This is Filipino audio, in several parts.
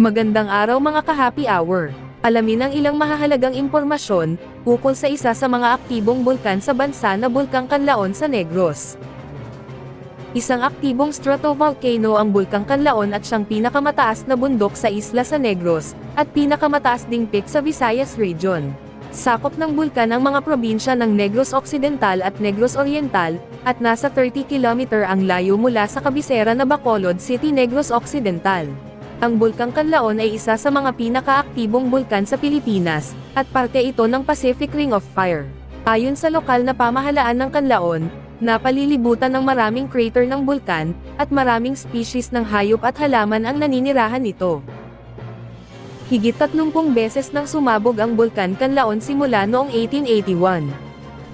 Magandang araw mga ka-happy hour. Alamin ang ilang mahahalagang impormasyon ukol sa isa sa mga aktibong bulkan sa bansa na Bulkang Kanlaon sa Negros. Isang aktibong stratovolcano ang Bulkang Kanlaon at siyang pinakamataas na bundok sa isla sa Negros, at pinakamataas ding peak sa Visayas Region. Sakop ng bulkan ang mga probinsya ng Negros Occidental at Negros Oriental, at nasa 30 km ang layo mula sa kabisera na Bacolod City, Negros Occidental. Ang Bulkang Kanlaon ay isa sa mga pinakaaktibong bulkan sa Pilipinas, at parte ito ng Pacific Ring of Fire. Ayon sa lokal na pamahalaan ng Kanlaon, napalilibutan ng maraming crater ng bulkan, at maraming species ng hayop at halaman ang naninirahan nito. Higit 30 beses nang sumabog ang Bulkan Kanlaon simula noong 1881.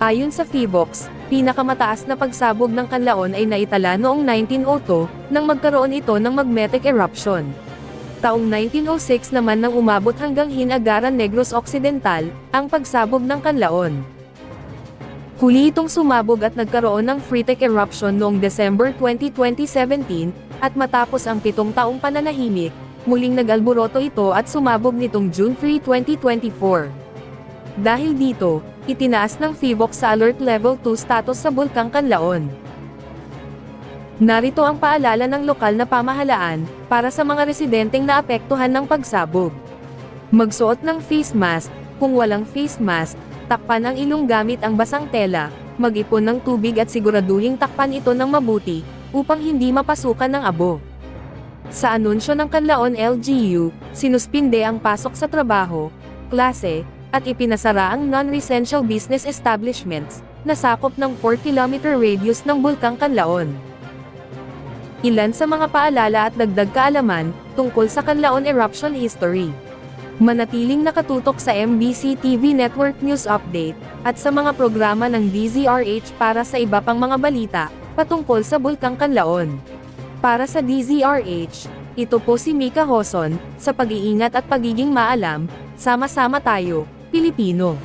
Ayon sa FIVOX, pinakamataas na pagsabog ng Kanlaon ay naitala noong 1902, nang magkaroon ito ng magnetic eruption. Taong 1906 naman nang umabot hanggang Hinagaran Negros Occidental, ang pagsabog ng Kanlaon. Huli itong sumabog at nagkaroon ng Freetech eruption noong December 20, 2017, at matapos ang pitong taong pananahimik, muling nag-alboroto ito at sumabog nitong June 3, 2024. Dahil dito, itinaas ng FIVOC sa Alert Level 2 status sa Bulkang Kanlaon. Narito ang paalala ng lokal na pamahalaan, para sa mga residenteng naapektuhan ng pagsabog. Magsuot ng face mask, kung walang face mask, takpan ang ilong gamit ang basang tela, mag-ipon ng tubig at siguraduhing takpan ito ng mabuti, upang hindi mapasukan ng abo. Sa anunsyo ng Kanlaon LGU, sinuspinde ang pasok sa trabaho, klase, at ipinasara ang non-essential business establishments, na sakop ng 4 km radius ng Bulkang Kanlaon. Ilan sa mga paalala at dagdag kaalaman, tungkol sa Kanlaon eruption history. Manatiling nakatutok sa MBC TV Network News Update, at sa mga programa ng DZRH para sa iba pang mga balita, patungkol sa Bulkang Kanlaon. Para sa DZRH, ito po si Mika Hoson, sa pag-iingat at pagiging maalam, sama-sama tayo, Pilipino.